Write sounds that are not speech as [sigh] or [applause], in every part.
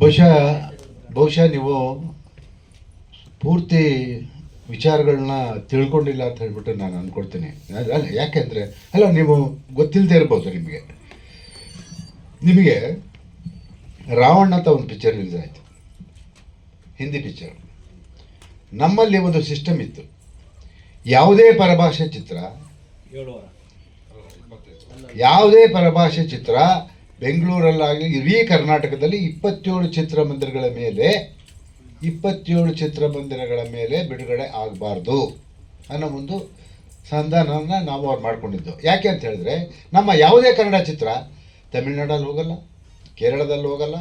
ಬಹುಶಃ ಬಹುಶಃ ನೀವು ಪೂರ್ತಿ ವಿಚಾರಗಳನ್ನ ತಿಳ್ಕೊಂಡಿಲ್ಲ ಅಂತ ಹೇಳ್ಬಿಟ್ಟು ನಾನು ಅಂದ್ಕೊಳ್ತೀನಿ ಅಲ್ಲ ಯಾಕೆಂದರೆ ಯಾಕೆಂದ್ರೆ ಅಲ್ಲ ನೀವು ಗೊತ್ತಿಲ್ಲದೆ ಇರ್ಬೋದು ನಿಮಗೆ. ನಿಮಗೆ ರಾವಣ ಅಂತ ಒಂದು ಪಿಕ್ಚರ್ ರಿಲೀಸ್ ಆಯಿತು. ಹಿಂದಿ ಪಿಕ್ಚರ್ ನಮ್ಮಲ್ಲಿ ಒಂದು ಸಿಸ್ಟಮ್ ಇತ್ತು. ಯಾವುದೇ ಪರಭಾಷೆ ಚಿತ್ರ ಯಾವುದೇ ಪರಭಾಷೆ ಚಿತ್ರ ಬೆಂಗಳೂರಲ್ಲಾಗಲಿ ಇಡೀ ಕರ್ನಾಟಕದಲ್ಲಿ ಇಪ್ಪತ್ತೇಳು ಚಿತ್ರಮಂದಿರಗಳ ಮೇಲೆ, ಇಪ್ಪತ್ತೇಳು ಚಿತ್ರಮಂದಿರಗಳ ಮೇಲೆ ಬಿಡುಗಡೆ ಆಗಬಾರ್ದು ಅನ್ನೋ ಒಂದು ಸಂಧಾನನ ನಾವು ಅವ್ರು ಮಾಡ್ಕೊಂಡಿದ್ದು. ಯಾಕೆ ಅಂತ ಹೇಳಿದ್ರೆ, ನಮ್ಮ ಯಾವುದೇ ಕನ್ನಡ ಚಿತ್ರ ತಮಿಳ್ನಾಡಲ್ಲಿ ಹೋಗಲ್ಲ, ಕೇರಳದಲ್ಲಿ ಹೋಗಲ್ಲ,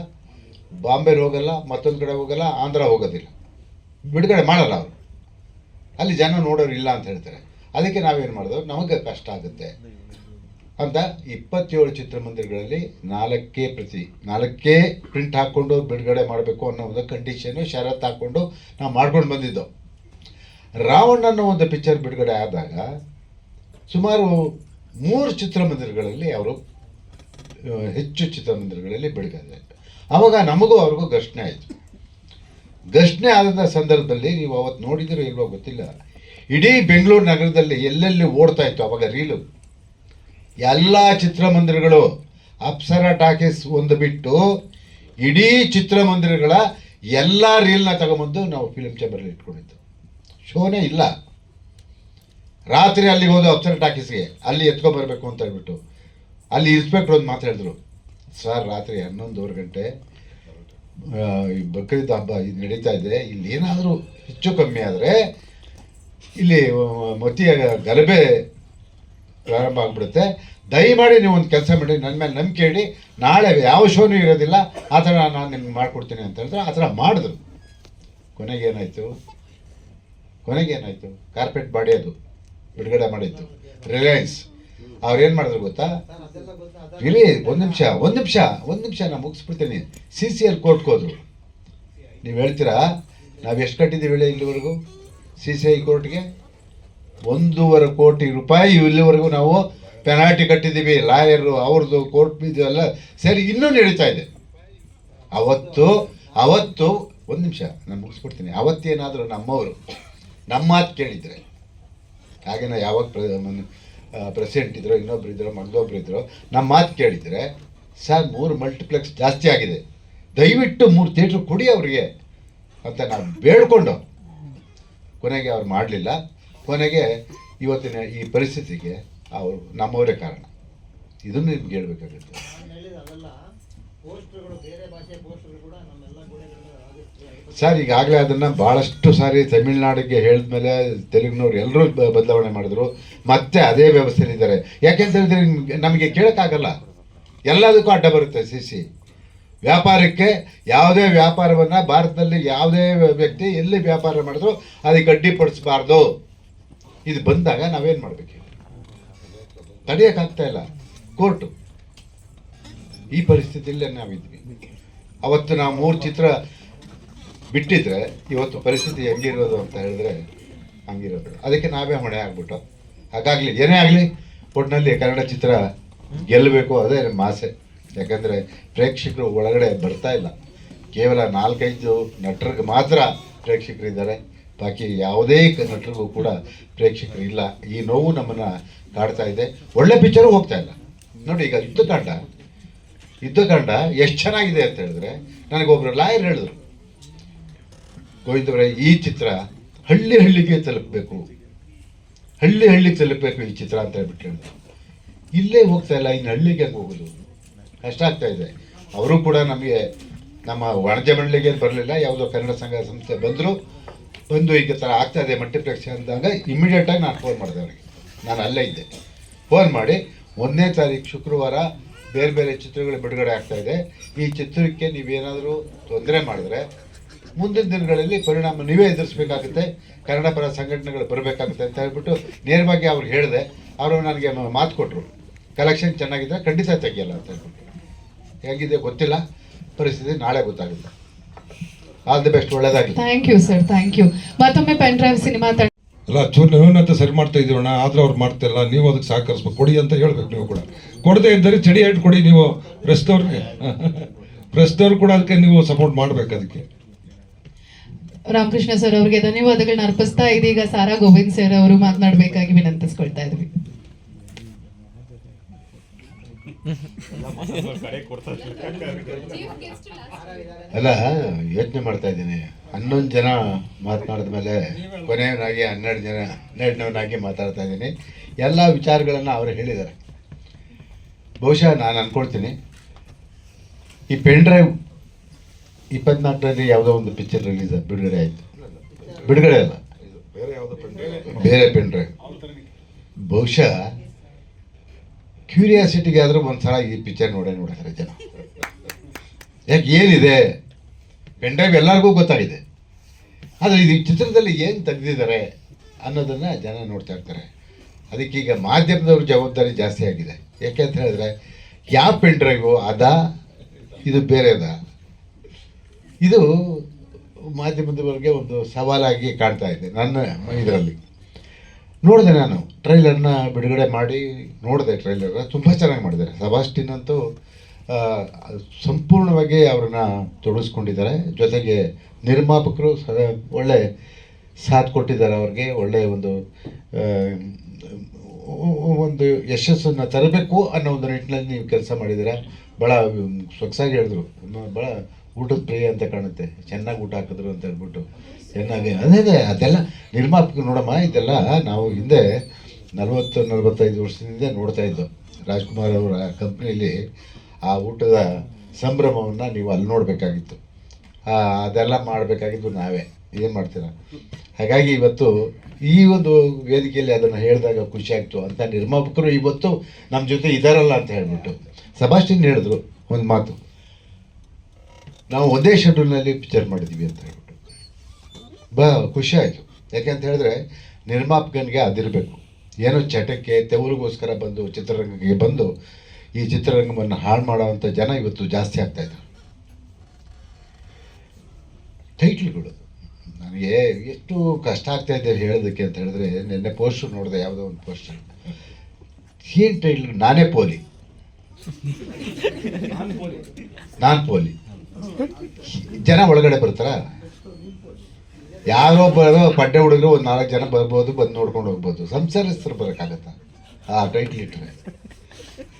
ಬಾಂಬೆಲಿ ಹೋಗಲ್ಲ, ಮತ್ತೊಂದು ಕಡೆ ಹೋಗಲ್ಲ, ಆಂಧ್ರ ಹೋಗೋದಿಲ್ಲ. ಬಿಡುಗಡೆ ಮಾಡಲ್ಲ ಅವರು. ಅಲ್ಲಿ ಜನ ನೋಡೋರು ಇಲ್ಲ ಅಂತ ಹೇಳ್ತಾರೆ. ಅದಕ್ಕೆ ನಾವೇನು ಮಾಡಿದ್ರು ನಮಗೆ ಕಷ್ಟ ಆಗುತ್ತೆ. ಅಂತ ಇಪ್ಪತ್ತೇಳು ಚಿತ್ರಮಂದಿರಗಳಲ್ಲಿ ನಾಲ್ಕೇ ಪ್ರತಿ, ನಾಲ್ಕೇ ಪ್ರಿಂಟ್ ಹಾಕ್ಕೊಂಡು ಬಿಡುಗಡೆ ಮಾಡಬೇಕು ಅನ್ನೋ ಒಂದು ಕಂಡೀಷನ್ನು ಷರತ್ತು ಹಾಕ್ಕೊಂಡು ನಾವು ಮಾಡ್ಕೊಂಡು ಬಂದಿದ್ದು. ರಾವಣ ಅನ್ನೋ ಒಂದು ಪಿಕ್ಚರ್ ಬಿಡುಗಡೆ ಆದಾಗ ಸುಮಾರು ಮೂರು ಚಿತ್ರಮಂದಿರಗಳಲ್ಲಿ ಅವರು ಹೆಚ್ಚು ಚಿತ್ರಮಂದಿರಗಳಲ್ಲಿ ಬಿಡುಗಡೆ. ಆವಾಗ ನಮಗೂ ಅವ್ರಿಗೂ ಘರ್ಷಣೆ ಆಯಿತು. ಘರ್ಷಣೆ ಆದ ಸಂದರ್ಭದಲ್ಲಿ ನೀವು ಅವತ್ತು ನೋಡಿದಿರೋ ಇಲ್ವೋ ಗೊತ್ತಿಲ್ಲ. ಇಡೀ ಬೆಂಗಳೂರು ನಗರದಲ್ಲಿ ಎಲ್ಲೆಲ್ಲಿ ಓಡ್ತಾ ಇತ್ತು ಅವಾಗ ರೀಲು? ಎಲ್ಲ ಚಿತ್ರಮಂದಿರಗಳು ಅಪ್ಸರ ಟಾಕೀಸ್ ಒಂದು ಬಿಟ್ಟು ಇಡೀ ಚಿತ್ರಮಂದಿರಗಳ ಎಲ್ಲ ರೀಲ್ನ ತಗೊಂಬಂದು ನಾವು ಫಿಲ್ಮ್ ಚೇಂಬರಲ್ಲಿ ಇಟ್ಕೊಂಡಿದ್ದು. ಶೋನೇ ಇಲ್ಲ. ರಾತ್ರಿ ಅಲ್ಲಿಗೆ ಹೋದ ಅಪ್ಸರ ಟಾಕೀಸ್ಗೆ ಅಲ್ಲಿ ಎತ್ಕೊಂಬರ್ಬೇಕು ಅಂತ ಹೇಳ್ಬಿಟ್ಟು ಅಲ್ಲಿ ಇನ್ಸ್ಪೆಕ್ಟರ್ ಒಂದು ಮಾತಾಡಿದ್ರು ಸರ್, ರಾತ್ರಿ ಹನ್ನೊಂದುವರೆ ಗಂಟೆ ಈ ಬಕ್ರೀದ್ ಹಬ್ಬ ಇದು ನಡೀತಾ ಇದೆ. ಇಲ್ಲಿ ಏನಾದರೂ ಹೆಚ್ಚು ಕಮ್ಮಿ ಆದರೆ ಇಲ್ಲಿ ಮತಿಯ ಗಲಭೆ ಪ್ರಾರಂಭ ಆಗಿಬಿಡುತ್ತೆ. ದಯಮಾಡಿ ನೀವು ಒಂದು ಕೆಲಸ ಮಾಡಿ ನನ್ನ ಮೇಲೆ ನಂಬಿಕೆ ಇಡಿ. ನಾಳೆ ಯಾವ ಶೋನೂ ಇರೋದಿಲ್ಲ. ಆ ಥರ ನಾನು ನಿಮ್ಗೆ ಮಾಡಿಕೊಡ್ತೀನಿ ಅಂತ ಹೇಳಿದ್ರೆ ಆ ಥರ ಮಾಡಿದ್ರು. ಕೊನೆಗೆ ಕೊನೆಗೇನಾಯಿತು ಕೊನೆಗೆ ಏನಾಯಿತು? ಕಾರ್ಪೆಟ್ ಬಾಡಿ ಅದು, ಬಿಡುಗಡೆ ಮಾಡಿತ್ತು ರಿಲಯನ್ಸ್. ಏನು ಮಾಡಿದ್ರು ಗೊತ್ತಾ? ಇಲ್ಲಿ ಒಂದು ನಿಮಿಷ ಒಂದು ನಿಮಿಷ ಒಂದು ನಿಮಿಷ ನಾನು ಮುಗಿಸ್ಬಿಡ್ತೀನಿ. ಸಿ ಸಿ ಎಲ್ ಕೋರ್ಟ್ಗೆ ಹೋದ್ರು. ನೀವು ಹೇಳ್ತೀರಾ? ನಾವು ಎಷ್ಟು ಕಟ್ಟಿದ್ದೀವಿ ಹೇಳಿ ಇಲ್ಲಿವರೆಗೂ? ಸಿ ಸಿ ಐ ಕೋರ್ಟ್ಗೆ? ಒಂದೂವರೆ ಕೋಟಿ ರೂಪಾಯಿ ಇಲ್ಲಿವರೆಗೂ ನಾವು ಪೆನಾಲ್ಟಿ ಕಟ್ಟಿದ್ದೀವಿ. ಲಾಯರು ಅವ್ರದ್ದು ಕೋರ್ಟ್ ಫೀಸ್ ಎಲ್ಲ ಸರಿ ಇನ್ನೂ ನಡೀತಾ ಇದೆ. ಅವತ್ತು ಅವತ್ತು ಒಂದು ನಿಮಿಷ, ನಾನು ಮುಗಿಸ್ಕೊಡ್ತೀನಿ. ಅವತ್ತೇನಾದರೂ ನಮ್ಮವರು ನಮ್ಮ ಮಾತು ಕೇಳಿದರೆ, ಹಾಗೆ ನಾ ಯಾವಾಗ ಪ್ರೆಸಿಡೆಂಟ್ ಇದ್ರು, ಇನ್ನೊಬ್ರು ಇದ್ರು, ಮಗದೊಬ್ರು ಇದ್ರು ನಮ್ಮ ಮಾತು ಕೇಳಿದರೆ, ಸರ್, ಮೂರು ಮಲ್ಟಿಪ್ಲೆಕ್ಸ್ ಜಾಸ್ತಿ ಆಗಿದೆ. ದಯವಿಟ್ಟು ಮೂರು ಥಿಯೇಟ್ರ್ ಕೊಡಿ ಅವರಿಗೆ ಅಂತ ನಾನು ಬೇಡಿಕೊಂಡು ಕೊನೆಗೆ ಅವ್ರು ಮಾಡಲಿಲ್ಲ. ಕೊನೆಗೆ ಇವತ್ತಿನ ಈ ಪರಿಸ್ಥಿತಿಗೆ ಅವರು ನಮ್ಮವರೇ ಕಾರಣ. ಇದನ್ನು ನಿಮ್ಗೆ ಹೇಳ್ಬೇಕಾಗುತ್ತೆ. ಸರ್ ಈಗಾಗಲೇ ಅದನ್ನು ಭಾಳಷ್ಟು ಸಾರಿ ತಮಿಳ್ನಾಡಿಗೆ ಹೇಳಿದ್ಮೇಲೆ ತೆಲುಗಿನವ್ರು ಎಲ್ಲರೂ ಬದಲಾವಣೆ ಮಾಡಿದ್ರು. ಮತ್ತೆ ಅದೇ ವ್ಯವಸ್ಥೆಯಲ್ಲಿದ್ದಾರೆ ಯಾಕೆಂತ ಹೇಳಿದ್ರೆ ನಿಮ್ಗೆ- ನಮಗೆ ಕೇಳೋಕ್ಕಾಗಲ್ಲ. ಎಲ್ಲದಕ್ಕೂ ಅಡ್ಡ ಬರುತ್ತೆ ಸಿ ಸಿ. ವ್ಯಾಪಾರಕ್ಕೆ ಯಾವುದೇ ವ್ಯಾಪಾರವನ್ನು ಭಾರತದಲ್ಲಿ ಯಾವುದೇ ವ್ಯಕ್ತಿ ಎಲ್ಲಿ ವ್ಯಾಪಾರ ಮಾಡಿದ್ರು ಅದಕ್ಕೆ ಅಡ್ಡಿಪಡಿಸಬಾರ್ದು ಇದು ಬಂದಾಗ ನಾವೇನು ಮಾಡಬೇಕು ತಡೆಯೋಕ್ಕಾಗ್ತಾ ಇಲ್ಲ. ಕೋರ್ಟು. ಈ ಪರಿಸ್ಥಿತಿಯಲ್ಲೇ ನಾವಿದ್ವಿ. ಅವತ್ತು ನಾವು ಮೂರು ಚಿತ್ರ ಬಿಟ್ಟಿದ್ರೆ, ಇವತ್ತು ಪರಿಸ್ಥಿತಿ ಹೆಂಗಿರೋದು ಅಂತ ಹೇಳಿದ್ರೆ ಹಂಗಿರೋದು. ಅದಕ್ಕೆ ನಾವೇ ಹೊಣೆ ಆಗ್ಬಿಟ್ಟು. ಹಾಗಾಗಲಿ, ಏನೇ ಆಗಲಿ ಒಟ್ಟಿನಲ್ಲಿ ಕನ್ನಡ ಚಿತ್ರ ಗೆಲ್ಲಬೇಕು ಅದೇ ನಮ್ಮ ಆಸೆ. ಯಾಕಂದರೆ ಪ್ರೇಕ್ಷಕರು ಒಳಗಡೆ ಬರ್ತಾ ಇಲ್ಲ. ಕೇವಲ ನಾಲ್ಕೈದು ನಟರಿಗೆ ಮಾತ್ರ ಪ್ರೇಕ್ಷಕರಿದ್ದಾರೆ. ಬಾಕಿ ಯಾವುದೇ ನಟರಿಗೂ ಕೂಡ ಪ್ರೇಕ್ಷಕರು ಇಲ್ಲ. ಈ ನೋವು ನಮ್ಮನ್ನು ಕಾಡ್ತಾ ಇದೆ. ಒಳ್ಳೆ ಪಿಕ್ಚರು ಹೋಗ್ತಾ ಇಲ್ಲ. ನೋಡಿ, ಈಗ ಯುದ್ಧಕಾಂಡ. ಯುದ್ಧಕಾಂಡ ಎಷ್ಟು ಚೆನ್ನಾಗಿದೆ ಅಂತ ಹೇಳಿದ್ರೆ ನನಗೊಬ್ರು ಲಾಯರ್ ಹೇಳಿದ್ರು. ಗೋವಿಂದವರೇ ಈ ಚಿತ್ರ ಹಳ್ಳಿ ಹಳ್ಳಿಗೆ ತಲುಪಬೇಕು. ಹಳ್ಳಿ ಹಳ್ಳಿಗೆ ತಲುಪಬೇಕು ಈ ಚಿತ್ರ ಅಂತ ಹೇಳ್ಬಿಟ್ಟು ಹೇಳಿದ್ರು. ಇಲ್ಲೇ ಹೋಗ್ತಾ ಇಲ್ಲ, ಇನ್ನು ಹಳ್ಳಿಗೆ ಹೆಂಗೆ ಹೋಗೋದು? ಕಷ್ಟ ಆಗ್ತಾ ಇದೆ. ಅವರು ಕೂಡ ನಮಗೆ ನಮ್ಮ ವಾಣಿಜ್ಯ ಮಂಡಳಿಗೆ ಬರಲಿಲ್ಲ. ಯಾವುದೋ ಕನ್ನಡ ಸಂಘ ಸಂಸ್ಥೆ ಬಂದರು. ಬಂದು ಈಗ ಥರ ಆಗ್ತಾ ಇದೆ ಮಲ್ಟಿಪ್ಲೆಕ್ಸ್ ಅಂದಾಗ ಇಮ್ಮಿಡಿಯೇಟಾಗಿ ನಾನು ಫೋನ್ ಮಾಡಿದೆ ಅವರಿಗೆ ನಾನು ಅಲ್ಲೇ ಇದ್ದೆ. ಫೋನ್ ಮಾಡಿ ಒಂದನೇ ತಾರೀಕು ಶುಕ್ರವಾರ ಬೇರೆ ಬೇರೆ ಚಿತ್ರಗಳು ಬಿಡುಗಡೆ ಆಗ್ತಾ ಇದೆ. ಈ ಚಿತ್ರಕ್ಕೆ ನೀವೇನಾದರೂ ತೊಂದರೆ ಮಾಡಿದ್ರೆ ಮುಂದಿನ ದಿನಗಳಲ್ಲಿ ಪರಿಣಾಮ ನೀವೇ ಎದುರಿಸ್ಬೇಕಾಗುತ್ತೆ. ಕನ್ನಡ ಪರ ಸಂಘಟನೆಗಳು ಬರಬೇಕಾಗುತ್ತೆ ಅಂತ ಹೇಳ್ಬಿಟ್ಟು ನೇರವಾಗಿ ಅವ್ರು ಹೇಳಿದೆ. ಅವರು ನನಗೆ ಮಾತು ಕೊಟ್ಟರು ಕಲೆಕ್ಷನ್ ಚೆನ್ನಾಗಿದ್ದರೆ ಖಂಡಿತ ತೆಗಿಯಲ್ಲ ಅಂತ ಹೇಳ್ಬಿಟ್ಟು. ಹೇಗಿದೆ ಗೊತ್ತಿಲ್ಲ. ಪರಿಸ್ಥಿತಿ ನಾಳೆ ಗೊತ್ತಾಗುತ್ತೆ. ಆಲ್ ದಿ ಬೆಸ್ಟ್ ಒಳ್ಳೇದಾಗಲಿ. Thank you sir thank you ಮತ್ತೊಮ್ಮೆ ಪೆನ್ ಡ್ರೈವ್ ಸಿನಿಮಾ ತಂಡ ಅಲ್ಲ ಚೂರು ನ್ಯೂನತೆ ಸರಿ ಮಾಡ್ತಾ ಇದೀವಣ್ಣ ಆದ್ರೆ ಅವ್ರು ಮಾಡ್ತಿಲ್ಲ. ನೀವು ಅದಕ್ಕೆ ಸಹಕರಿಸ್ಬೇಕು. ಕೊಡಿ ಅಂತ ಹೇಳ್ಬೇಕು ನೀವು ಕೂಡ. ಕೊಡದೆ ಇದ್ದರೆ ಚಡಿ ಹೇಳಿ ಕೊಡಿ ನೀವು. ರೆಸ್ಟ್ ಅವ್ರಿಗೆ. [laughs] ಪ್ರೆಸ್ನವ್ರು ಕೂಡ ಅದಕ್ಕೆ ನೀವು ಸಪೋರ್ಟ್ ಮಾಡ್ಬೇಕು ಅದಕ್ಕೆ. ರಾಮಕೃಷ್ಣ ಸರ್ ಅವರಿಗೆ ಧನ್ಯವಾದಗಳನ್ನ ಅರ್ಪಿಸ್ತಾ ಇದೀಗ ಸಾರಾ ಗೋವಿಂದ್ ಸರ್ ಅವರು ಮಾತನಾಡಬೇಕಾಗಿ ವಿನಂತಿಸ್ಕೊಳ್ತಾ ಅಲ್ಲ ಯೋಚನೆ ಮಾಡ್ತಾ ಇದ್ದೀನಿ. ಹನ್ನೊಂದು ಜನ ಮಾತನಾಡಿದ ಮೇಲೆ ಕೊನೆಯವನಾಗಿ ಹನ್ನೆರಡು ಜನ ಹನ್ನೆರಡನವನಾಗಿ ಮಾತಾಡ್ತಾ ಇದ್ದೀನಿ. ಎಲ್ಲ ವಿಚಾರಗಳನ್ನು ಅವರು ಹೇಳಿದ್ದಾರೆ. ಬಹುಶಃ ನಾನು ಅಂದ್ಕೊಳ್ತೀನಿ ಈ ಪೆನ್ ಡ್ರೈವ್ ಇಪ್ಪತ್ನಾಲ್ಕರಲ್ಲಿ ಯಾವುದೋ ಒಂದು ಪಿಕ್ಚರ್ ರಿಲೀಸ್ ಬಿಡುಗಡೆ ಆಯಿತು. ಬಿಡುಗಡೆ ಅಲ್ಲ. ಬೇರೆ ಪೆನ್ ಡ್ರೈವ್ ಬಹುಶಃ ಕ್ಯೂರಿಯಾಸಿಟಿಗೆ ಆದರೂ ಒಂದ್ಸಲ ಈ ಪಿಕ್ಚರ್ ನೋಡೇ ನೋಡ್ತಾರೆ ಜನ. ಯಾಕೆ ಏನಿದೆ? ಪೆಂಡ್ರೈವ್ ಎಲ್ಲರಿಗೂ ಗೊತ್ತಾಗಿದೆ. ಆದರೆ ಇದು ಚಿತ್ರದಲ್ಲಿ ಏನು ತೆಗೆದಿದ್ದಾರೆ ಅನ್ನೋದನ್ನು ಜನ ನೋಡ್ತಾ ಇರ್ತಾರೆ. ಅದಕ್ಕೀಗ ಮಾಧ್ಯಮದವ್ರ ಜವಾಬ್ದಾರಿ ಜಾಸ್ತಿ ಆಗಿದೆ. ಯಾಕೆ ಅಂತ ಹೇಳಿದ್ರೆ, ಯಾವ ಪೆಂಡ್ರೈವು ಅದ ಅದಾ? ಇದು ಬೇರೆದ? ಇದು ಮಾಧ್ಯಮದವರಿಗೆ ಒಂದು ಸವಾಲಾಗಿ ಕಾಣ್ತಾ ಇದೆ ನನ್ನ ಇದರಲ್ಲಿ. ನೋಡಿದೆ ನಾನು. ಟ್ರೈಲರ್ನ ಬಿಡುಗಡೆ ಮಾಡಿ ನೋಡಿದೆ ಟ್ರೈಲರ್. ತುಂಬ ಚೆನ್ನಾಗಿ ಮಾಡಿದ್ದಾರೆ. ಸಬಾಸ್ಟಿನ್ ಅಂತೂ ಆ, ಸಂಪೂರ್ಣವಾಗಿ ಅವ್ರನ್ನ ತೊಡಗಿಸ್ಕೊಂಡಿದ್ದಾರೆ. ಜೊತೆಗೆ ನಿರ್ಮಾಪಕರು ಸ ಒಳ್ಳೆ ಸಾಥ್ ಕೊಟ್ಟಿದ್ದಾರೆ ಅವ್ರಿಗೆ. ಒಳ್ಳೆ ಒಂದು ಒಂದು ಯಶಸ್ಸನ್ನು ತರಬೇಕು ಅನ್ನೋ ಒಂದು ನಿಟ್ಟಿನಲ್ಲಿ ನೀವು ಕೆಲಸ ಮಾಡಿದ್ದೀರಾ? ಭಾಳ ಸೊಗಸಾಗಿ ಹೇಳಿದ್ರು. ಭಾಳ ಊಟದ ಪ್ರಿಯ ಅಂತ ಕಾಣುತ್ತೆ. ಚೆನ್ನಾಗಿ ಊಟ ಹಾಕಿದ್ರು ಅಂತ ಹೇಳ್ಬಿಟ್ಟು ಚೆನ್ನಾಗಿ. ಅದೇ ಅದೆಲ್ಲ ನಿರ್ಮಾಪಕರು ನೋಡಮ್ಮ ಇದೆಲ್ಲ ನಾವು ಹಿಂದೆ ನಲವತ್ತು, ನಲವತ್ತೈದು ವರ್ಷದಿಂದ ನೋಡ್ತಾ ಇದ್ದೋ. ರಾಜ್ಕುಮಾರ್ ಅವರ ಕಂಪ್ನಿಯಲ್ಲಿ ಆ ಊಟದ ಸಂಭ್ರಮವನ್ನು ನೀವು ಅಲ್ಲಿ ನೋಡಬೇಕಾಗಿತ್ತು. ಅದೆಲ್ಲ ಮಾಡಬೇಕಾಗಿದ್ದು ನಾವೇ. ಏನು ಮಾಡ್ತೀರ? ಹಾಗಾಗಿ ಇವತ್ತು ಈ ಒಂದು ವೇದಿಕೆಯಲ್ಲಿ ಅದನ್ನು ಹೇಳಿದಾಗ ಖುಷಿ ಆಯಿತು ಅಂತ ನಿರ್ಮಾಪಕರು ಇವತ್ತು ನಮ್ಮ ಜೊತೆ ಇದ್ದಾರಲ್ಲ ಅಂತ ಹೇಳಿಬಿಟ್ಟು. ಸಬಾಸ್ಟಿನ್ ಹೇಳಿದ್ರು ಒಂದು ಮಾತು. ನಾವು ಒಂದೇ ಶೆಡ್ಯೂಲ್ನಲ್ಲಿ ಪಿಕ್ಚರ್ ಮಾಡಿದ್ದೀವಿ ಅಂತ ಹೇಳ್ಬಿಟ್ಟು. ಬಾ, ಖುಷಿ ಯಾಕೆ ಅಂತ ಹೇಳಿದ್ರೆ ನಿರ್ಮಾಪಕನಿಗೆ ಅದಿರಬೇಕು. ಏನೋ ಚಟಕ್ಕೆ ತೆವರಿಗೋಸ್ಕರ ಬಂದು ಚಿತ್ರರಂಗಕ್ಕೆ ಬಂದು ಈ ಚಿತ್ರರಂಗವನ್ನು ಹಾಳು ಮಾಡೋವಂಥ ಜನ ಇವತ್ತು ಜಾಸ್ತಿ ಆಗ್ತಾಯಿದ್ರು ಟೈಟ್ಲ್ಗಳು. ನನಗೆ ಎಷ್ಟು ಕಷ್ಟ ಆಗ್ತಾ ಇದೆ ಹೇಳೋದಕ್ಕೆ ಅಂತ ಹೇಳಿದ್ರೆ, ನಿನ್ನೆ ಪೋಸ್ಟರ್ ನೋಡಿದೆ, ಯಾವುದೋ ಒಂದು ಪೋಸ್ಟರ್. ಏನು ಟೈಟ್ಲ್, ನಾನೇ ಪೋಲಿ. ನಾನು ಪೋಲಿ. ಜನ ಒಳಗಡೆ ಬರ್ತಾರ? ಯಾರೋ ಬರೋ ಪಡ್ಡೆ ಹುಡುಗರು ಒಂದು ನಾಲ್ಕು ಜನ ಬರ್ಬೋದು, ಬಂದು ನೋಡ್ಕೊಂಡು ಹೋಗ್ಬೋದು. ಸಂಸಾರಸ್ಥರು ಬರೋಕ್ಕಾಗತ್ತ? ಆ ಟೈಟ್ಲ್ ಇಟ್ಟರೆ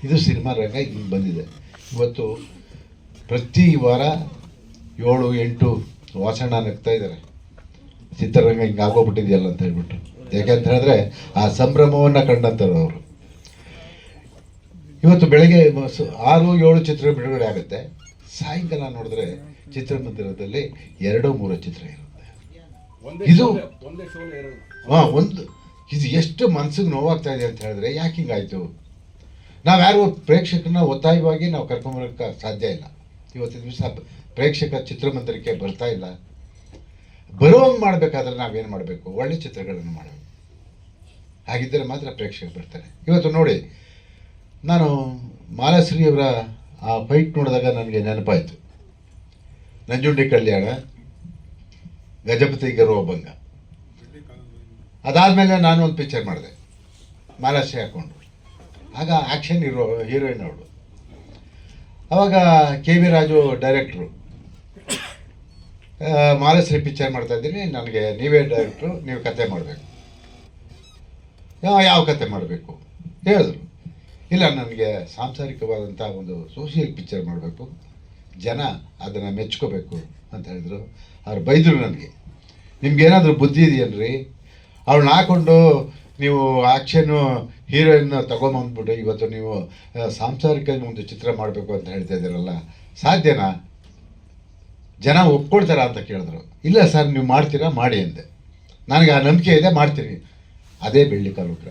ಇದು ಸಿನಿಮಾ ರಂಗ ಹಿಂಗೆ ಬಂದಿದೆ. ಇವತ್ತು ಪ್ರತಿ ವಾರ ಏಳು, ಎಂಟು ವಾಸಣ್ಣ ನಗ್ತಾ ಇದ್ದಾರೆ. ಚಿತ್ರರಂಗ ಹಿಂಗೆ ಆಗೋಗ್ಬಿಟ್ಟಿದೆಯಲ್ಲ ಅಂತ ಹೇಳ್ಬಿಟ್ಟು. ಯಾಕೆಂತ ಹೇಳಿದ್ರೆ ಆ ಸಂಭ್ರಮವನ್ನು ಕಂಡಂಥವ್ರು ಅವರು. ಇವತ್ತು ಬೆಳಗ್ಗೆ ಆರು, ಏಳು ಚಿತ್ರ ಬಿಡುಗಡೆ ಆಗುತ್ತೆ. ಸಾಯಂಕಾಲ ನೋಡಿದ್ರೆ ಚಿತ್ರಮಂದಿರದಲ್ಲಿ ಎರಡು, ಮೂರು ಚಿತ್ರ ಇರುತ್ತೆ. ಇದು ಹಾ ಒಂದು ಇದು ಎಷ್ಟು ಮನ್ಸಿಗೆ ನೋವಾಗ್ತಾ ಇದೆ ಅಂತ ಹೇಳಿದ್ರೆ ಯಾಕೆ ಹಿಂಗಾಯ್ತು? ನಾವು ಯಾರು ಪ್ರೇಕ್ಷಕರನ್ನ ಒತ್ತಾಯವಾಗಿ ನಾವು ಕರ್ಕೊಂಬರಕ್ಕೆ ಸಾಧ್ಯ ಇಲ್ಲ. ಇವತ್ತಿನ ದಿವಸ ಪ್ರೇಕ್ಷಕ ಚಿತ್ರಮಂದಿರಕ್ಕೆ ಬರ್ತಾ ಇಲ್ಲ. ಬರೋಂಗೆ ಮಾಡಬೇಕಾದ್ರೆ ನಾವೇನು ಮಾಡಬೇಕು? ಒಳ್ಳೆ ಚಿತ್ರಗಳನ್ನು ಮಾಡಬೇಕು ಹಾಗಿದ್ದರೆ ಮಾತ್ರ ಪ್ರೇಕ್ಷಕರು ಬರ್ತಾರೆ. ಇವತ್ತು ನೋಡಿ ನಾನು ಮಾಲಾಶ್ರೀಯವರ ಆ ಫೈಟ್ ನೋಡಿದಾಗ ನನಗೆ ನೆನಪಾಯಿತು. ನಂಜುಂಡಿ ಕಲ್ಯಾಣ. ಗಜಪತಿ ಗರ್ವಭಂಗ ಅದಾದಮೇಲೆ ನಾನು ಒಂದು ಪಿಕ್ಚರ್ ಮಾಡಿದೆ. ಮಾಲಾಶ್ರೀ ಹಾಕ್ಕೊಂಡು. ಆಗ ಆ್ಯಕ್ಷನ್ ಇರೋ ಹೀರೋಯಿನ್ ಅವಳು. ಅವಾಗ K V Raju director Malashri picture ಮಾಡ್ತಾ ಇದ್ದೀನಿ. ನನಗೆ ನೀವೇ ಡೈರೆಕ್ಟ್ರು ನೀವು ಕತೆ ಮಾಡಬೇಕು. ಯಾವ ಕತೆ ಮಾಡಬೇಕು? ಹೇಳಿದ್ರು. ಇಲ್ಲ, ನನಗೆ ಸಾಂಸಾರಿಕವಾದಂಥ ಒಂದು ಸೋಷಿಯಲ್ ಪಿಕ್ಚರ್ ಮಾಡಬೇಕು. ಜನ ಅದನ್ನು ಮೆಚ್ಕೋಬೇಕು. ಅಂತ ಹೇಳಿದ್ರು. ಅವ್ರು ಬೈದರು ನನಗೆ. ನಿಮ್ಗೇನಾದರೂ ಬುದ್ಧಿ ಇದೆಯನ್ರಿ ಅವ್ಳನ್ನ ಹಾಕೊಂಡು ನೀವು ಆ್ಯಕ್ಷನ್ನು ಹೀರೋಯಿನ್ ತೊಗೊಂಬಂದ್ಬಿಟ್ಟು ಇವತ್ತು ನೀವು ಸಾಂಸಾರಿಕ ಒಂದು ಚಿತ್ರ ಮಾಡಬೇಕು ಅಂತ ಹೇಳ್ತಾ ಇದ್ದೀರಲ್ಲ, ಸಾಧ್ಯನಾ? ಜನ ಒಪ್ಕೊಳ್ತಾರ ಅಂತ ಕೇಳಿದ್ರು. ಇಲ್ಲ ಸರ್, ನೀವು ಮಾಡ್ತೀರಾ? ಮಾಡಿ ಅಂದೆ. ನನಗೆ ಆ ನಂಬಿಕೆ ಇದೆ, ಮಾಡ್ತೀನಿ. ಅದೇ ಬೆಳ್ಳಿ ಕಾಲುಗ್ರ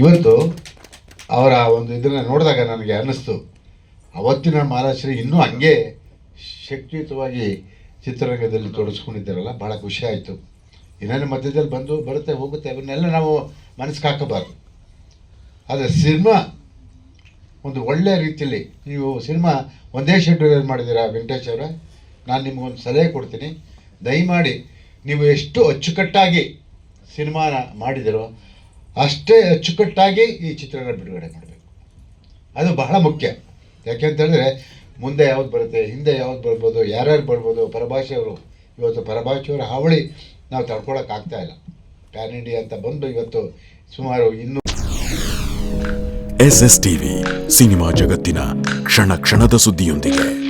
ಇವತ್ತು ಅವರ ಒಂದು ಇದನ್ನು ನೋಡಿದಾಗ ನನಗೆ ಅನ್ನಿಸ್ತು. ಅವತ್ತಿನ ಮಹಾರಾಷ್ಟ್ರ ಇನ್ನೂ ಹಂಗೆ ಶಕ್ತಿಯುತವಾಗಿ ಚಿತ್ರರಂಗದಲ್ಲಿ ತೊಡಗಿಸ್ಕೊಂಡಿದ್ದಾರಲ್ಲ ಭಾಳ ಖುಷಿ ಆಯಿತು. ಇನ್ನೇನು ಮಧ್ಯದಲ್ಲಿ ಬಂದು ಬರುತ್ತೆ, ಹೋಗುತ್ತೆ ಅವನ್ನೆಲ್ಲ ನಾವು ಮನಸ್ಸಿಗೆ ಹಾಕಬಾರ್ದು. ಆದರೆ ಸಿನಿಮಾ ಒಂದು ಒಳ್ಳೆಯ ರೀತಿಯಲ್ಲಿ, ನೀವು ಸಿನಿಮಾ ಒಂದೇ ಶೆಡ್ಯೂಲಲ್ಲಿ ಮಾಡಿದ್ದೀರಾ, ವೆಂಕಟೇಶ್ ಅವರ? ನಾನು ನಿಮಗೊಂದು ಸಲಹೆ ಕೊಡ್ತೀನಿ. ದಯಮಾಡಿ, ನೀವು ಎಷ್ಟು ಅಚ್ಚುಕಟ್ಟಾಗಿ ಸಿನಿಮಾನ ಮಾಡಿದಿರೋ, ಅಷ್ಟೇ ಅಚ್ಚುಕಟ್ಟಾಗಿ ಈ ಚಿತ್ರನ ಬಿಡುಗಡೆ ಮಾಡಬೇಕು. ಅದು ಬಹಳ ಮುಖ್ಯ. ಯಾಕೆ ಅಂತ ಹೇಳಿದ್ರೆ ಮುಂದೆ ಯಾವ್ದು ಬರುತ್ತೆ, ಹಿಂದೆ ಯಾವ್ದು ಬರ್ಬೋದು, ಯಾರ್ಯಾರು ಬರ್ಬೋದು, ಪರಭಾಷೆಯವರು. ಇವತ್ತು ಪರಭಾಷೆಯವರ ಹಾವಳಿ ನಾವು ತಡ್ಕೊಳಕ್ಕಾಗ್ತಾ ಇಲ್ಲ. ಪ್ಯಾನ್ ಇಂಡಿಯಾ ಅಂತ ಬಂದು ಇವತ್ತು ಸುಮಾರು ಇನ್ನೂ ಎಸ್ ಎಸ್ ಟಿವಿ ಸಿನಿಮಾ ಜಗತ್ತಿನ ಕ್ಷಣ ಕ್ಷಣದ ಸುದ್ದಿಯೊಂದಿಗೆ.